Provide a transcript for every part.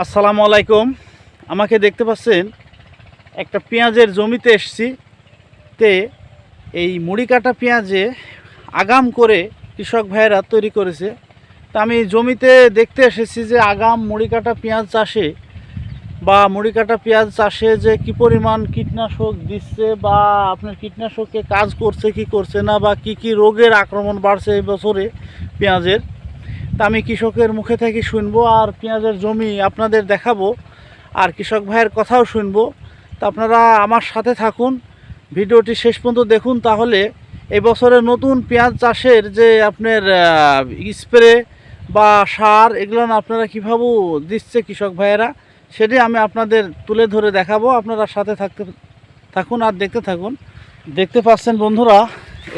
আসসালামু আলাইকুম। আমাকে দেখতে পাচ্ছেন, একটা পেঁয়াজের জমিতে এসছি। তে এই মুড়ি কাটা পেঁয়াজে আগাম করে কৃষক ভাইয়েরা তৈরি করেছে। তা আমি জমিতে দেখতে এসেছি যে আগাম মুড়ি কাটা পেঁয়াজ চাষে বা মুড়ি কাটা পেঁয়াজ চাষে যে কি পরিমাণ কীটনাশক দিচ্ছে বা আপনার কীটনাশকে কাজ করছে, কি করছে না বা কি কি রোগের আক্রমণ বাড়ছে এই বছরে পেঁয়াজের। আমি কৃষকের মুখে থেকে শুনব আর পেঁয়াজের জমি আপনাদের দেখাবো। আর কৃষক ভাইয়ের কথাও শুনব। তা আপনারা আমার সাথে থাকুন। ভিডিওটি শেষ পর্যন্ত দেখুন তাহলে এই বছরের নতুন পেঁয়াজ চাষের যে আপনার স্প্রে বা সার, এগুলো আপনারা কীভাবে দিচ্ছে কৃষক ভাইয়েরা, সেটি আমি আপনাদের তুলে ধরে দেখাবো। আপনারা সাথে থাকতে, থাকুন আর দেখতে থাকুন। দেখতে পাচ্ছেন বন্ধুরা,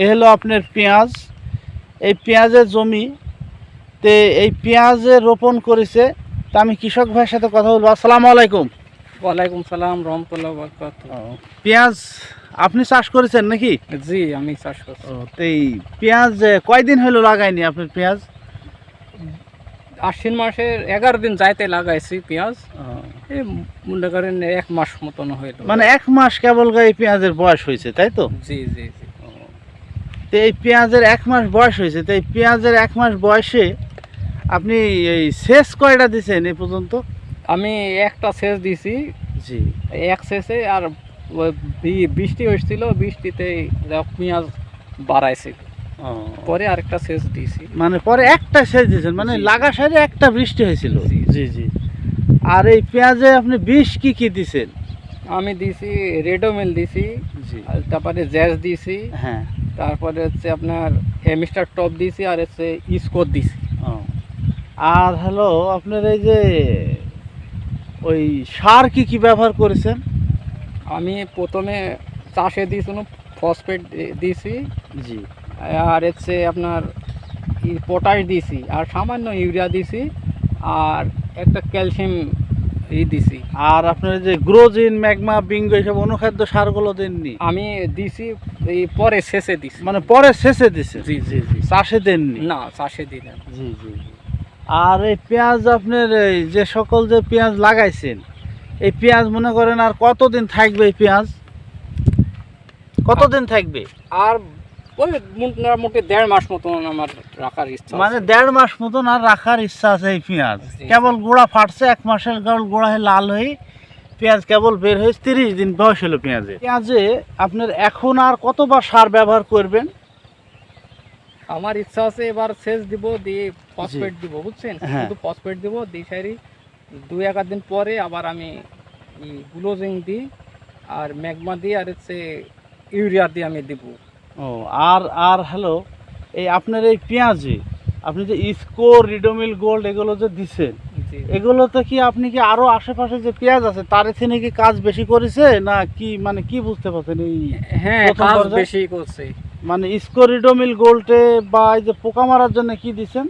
এ হলো আপনার পেঁয়াজ। এই পেঁয়াজের জমি তে এই পেঁয়াজের রোপণ করেছে তা আমি কৃষক ভাইয়ের সাথে কথা বলব। আসসালামু আলাইকুম। ওয়ালাইকুম সালাম রহমতুল্লাহ বরকাত পেঁয়াজ আপনি চাষ করেছেন নাকি? জি আমি চাষ করছি। তো এই পেঁয়াজ কয়দিন হলো লাগাইনি আপনার পেঁয়াজ? আশ্বিন মাসের এগারো দিন যাইতে লাগাইছি পেঁয়াজ। এই মনে করেন এক মাস মতন হইল। মানে এক মাস কেবল গায়ে পেঁয়াজের বয়স হয়েছে তাই তো? জি জি জি। তো এই পেঁয়াজের এক মাস বয়স হয়েছে তো এই পেঁয়াজের এক মাস বয়সে আপনি এই শেষ কয়টা দিছেন এই পর্যন্ত? আমি একটা শেষ দিছি। জি। এক শেষে আর বৃষ্টি হয়েছিল বৃষ্টিতে পেঁয়াজ বাড়াইছে। পরে আরেকটা সেচ দিছি। মানে পরে একটা সেচ দিয়েছেন মানে। লাগা সাইডে একটা বৃষ্টি হয়েছিল? জি। জি। আর এই পেঁয়াজে আপনি বিষ কি কি দিছেন? আমি দিছি রেডোমিল দিছি তারপরে জ্যাজ দিছি হ্যাঁ। তারপরে হচ্ছে আপনার মিস্টার টপ দিছি আর হচ্ছে ইস্কোর দিছি। আর হ্যালো আপনার এই যে ওই সার কি কি ব্যবহার করেছেন? আমি প্রথমে চাষে দিয়েছিল ফসফেট দিয়েছি। জি। আর হচ্ছে আপনার পটাশ দিয়েছি আর সামান্য ইউরিয়া দিয়েছি আর একটা ক্যালসিয়াম ই দিছি আর আপনার যে গ্রোজিন ম্যাগমা বিঙ্গ এইসব অনুখাদ্য সারগুলো দেননি? আমি দিছি এই পরে শেষে দিছি মানে পরে শেষে দিছে জি, জি জি। চাষে দেননি? না চাষে দিলেন জি জি জি। আর এই পেঁয়াজ আপনার এই যে সকল যে পেঁয়াজ লাগাইছেন এই পেঁয়াজ মনে করেন আর কতদিন থাকবে এই পেঁয়াজ? কতদিন থাকবে? আর ওই মোটামুটি দেড় মাস মতন আমার রাখার ইচ্ছা মানে দেড় মাস মতন আর রাখার ইচ্ছা আছে এই পেঁয়াজ। কেবল গোড়া ফাটছে এক মাসের কেবল গোড়া হয়ে লাল হয়ে পেঁয়াজ কেবল বের হয়ে তিরিশ দিন বয়স হলো পেঁয়াজে। পেঁয়াজে আপনার এখন আর কতবার সার ব্যবহার করবেন? আমার ইচ্ছা আছে এবার সেচ দিব দিয়ে ফসফেট দিব বুঝছেন? হ্যাঁ। শুধু ফসফেট দিব দিয়ে সারি দুই এক দিন পরে আবার আমি গ্লোজিং দিই আর ম্যাগমা দিই আর হচ্ছে ইউরিয়া দিয়ে আমি দিব। ও আর আর হ্যালো এই আপনার এই পেঁয়াজে আপনি যে ইসকো রিডোমিল গোল্ড এগুলো যে দিছেন এগুলোতে কি আপনি কি আরও আশেপাশে যে পেঁয়াজ আছে তার থেকে কি কাজ বেশি করেছে না কি মানে কি বুঝতে পারছেন এই হ্যাঁ কাজ বেশি করছে। মানে ইসকোরিডোমিল গোল্ডে বা এই যে পোকা মারার জন্য কি দিছেন?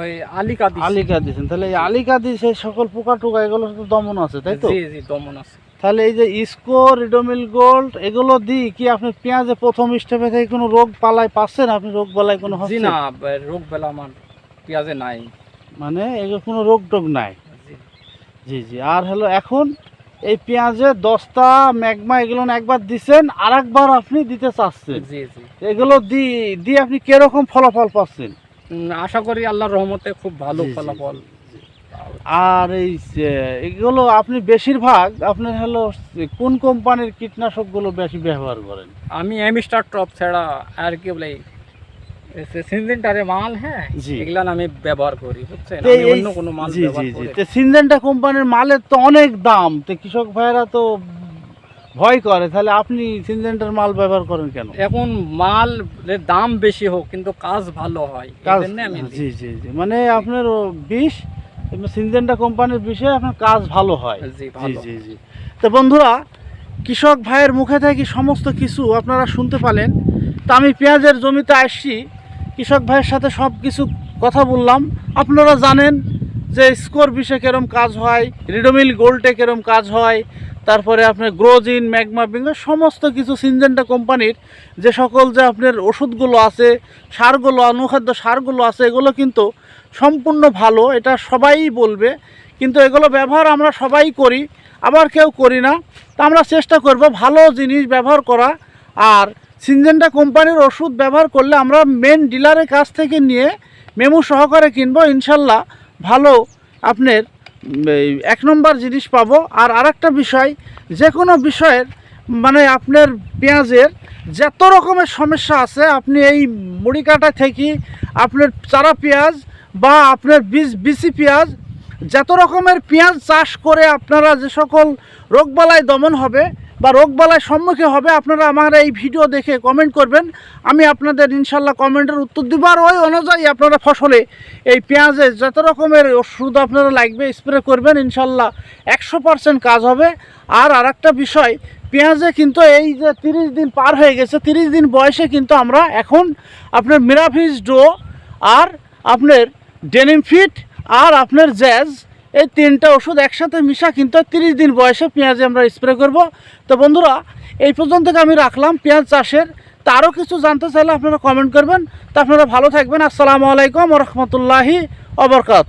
ওই আলিকা। আলিকা দিছেন। তাহলে এই আলিকা দিয়ে সেই সকল পোকা টোকা এগুলো তো দমন আছে তাই তো? জি জি দমন আছে। তাহলে এই যে ইসকো রিডোমিল গোল্ড এগুলো দি কি আপনি পেঁয়াজে প্রথম স্টেপে থেকে কোনো রোগ পালায় পাচ্ছেন? আপনি রোগ বালাই কোনো জি হচ্ছে না রোগ বেলা আমার পেঁয়াজে নাই। মানে এগুলো কোনো রোগ টোগ নাই? জি। জি জি। আর হলো এখন এই পেঁয়াজে দশটা ম্যাগমা এগুলো একবার দিচ্ছেন আর একবার আপনি দিতে চাচ্ছেন। এগুলো দিয়ে আপনি কীরকম ফলাফল পাচ্ছেন? আশা করি আল্লাহর রহমতে খুব ভালো ফলাফল। আর এই এগুলো আপনি বেশিরভাগ আপনি হলো কোন কোম্পানির কীটনাশকগুলো বেশি ব্যবহার করেন? আমি এমিস্টার টপ ছাড়া আর কি বলে সিনজেন্টারে মাল হ্যাঁ। এগুলা আমি ব্যবহার করি বুঝছেন? আমি অন্য কোনো মাল ব্যবহার করি। তো সিনজেন্টা কোম্পানির মালের তো অনেক দাম। তো কৃষক তো ভয় করে। তাহলে আপনি সিনজেন্টার মাল ব্যবহার করেন কেন? এখন মাল দাম বেশি হোক কিন্তু কাজ ভালো হয়। আমি জি জি জি। মানে আপনার বিষ সিনজেন্টা কোম্পানির বিষয়ে আপনার কাজ ভালো হয়। জি জি জি জি। তো বন্ধুরা কৃষক ভাইয়ের মুখে থেকে সমস্ত কিছু আপনারা শুনতে পালেন। তা আমি পেঁয়াজের জমিতে আসছি। কৃষক ভাইয়ের সাথে সব কিছু কথা বললাম। আপনারা জানেন যে স্কোর বিশে কেরম কাজ হয়, রিডোমিল গোল্ডে কেরম কাজ হয়, তারপরে আপনার গ্রোজিন, ম্যাগমা, বিঙ্গ, সমস্ত কিছু সিনজেন্টা কোম্পানির যে সকল যে আপনার ওষুধগুলো আছে, সারগুলো, অনুখাদ্য সারগুলো আছে, এগুলো কিন্তু সম্পূর্ণ ভালো, এটা সবাই বলবে। কিন্তু এগুলো ব্যবহার আমরা সবাই করি, আবার কেউ করি না। তা আমরা চেষ্টা করব ভালো জিনিস ব্যবহার করা। আর সিনজেন্টা কোম্পানির ওষুধ ব্যবহার করলে আমরা মেন ডিলারের কাছ থেকে নিয়ে মেমু সহকারে কিনবো, ইনশাল্লাহ ভালো আপনার এক নম্বর জিনিস পাবো। আর আরেকটা বিষয়, যে কোনো বিষয়ের মানে আপনার পেঁয়াজের যত রকমের সমস্যা আছে, আপনি এই মুড়ি কাটা থেকে আপনার চারা পেঁয়াজ বা আপনার বীজ বিসি পেঁয়াজ, যত রকমের পেঁয়াজ চাষ করে আপনারা যে সকল রোগবালাই দমন হবে বা রোগবালাই সম্মুখীন হবে, আপনারা আমার এই ভিডিও দেখে কমেন্ট করবেন। আমি আপনাদের ইনশাল্লাহ কমেন্টের উত্তর দিব আর ওই অনুযায়ী আপনারা ফসলে এই পেঁয়াজে যত রকমের ওষুধ আপনারা লাগবে স্প্রে করবেন ইনশাল্লাহ একশো পার্সেন্ট কাজ হবে। আর আরেকটা বিষয়, পেঁয়াজে কিন্তু এই যে তিরিশ দিন পার হয়ে গেছে, তিরিশ দিন বয়সে কিন্তু আমরা এখন আপনার মিরাফিস ডো আর আপনার ডেনিম ফিট আর আপনার জ্যাজ এই তিনটা ওষুধ একসাথে মিশা কিন্তু তিরিশ দিন বয়সে পেঁয়াজে আমরা স্প্রে করব। তো বন্ধুরা, এই পর্যন্ত আমি রাখলাম পেঁয়াজ চাষের। তা আরও কিছু জানতে চাইলে আপনারা কমেন্ট করবেন। তা আপনারা ভালো থাকবেন। আসসালামু আলাইকুম রহমতুল্লাহি অবরকাত